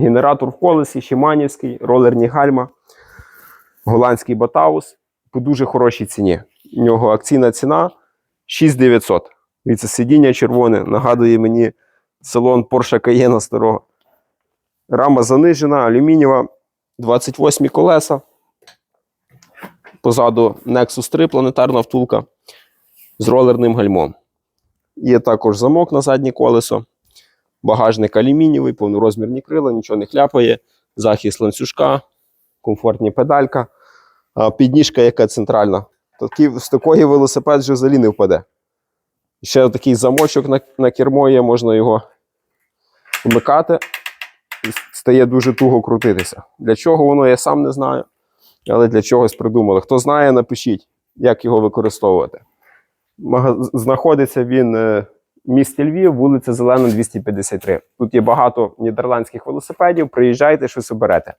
Генератор в колесі, Шиманівський, ролерні гальма, голландський Батаус по дуже хорошій ціні. У нього акційна ціна 6900. Дивіться, сидіння червоне, нагадує мені салон Porsche Cayenne старого. Рама занижена, алюмінієва, 28 колеса. Позаду Nexus 3 планетарна втулка з ролерним гальмом. Є також замок на заднє колесо, багажник алюмінієвий, повнорозмірні крила, нічого не хляпає, захист ланцюжка, комфортні педалька, підніжка, яка центральна. Такі, з такої велосипед вже взагалі не впаде. Ще такий замочок на, на кермо є, можна його вмикати. Стає дуже туго крутитися. Для чого воно, я сам не знаю, але для чогось придумали. Хто знає, напишіть, як його використовувати. Знаходиться він е, місті Львів, вулиця Зелена, 253. Тут є багато нідерландських велосипедів. Приїжджайте, щось оберете.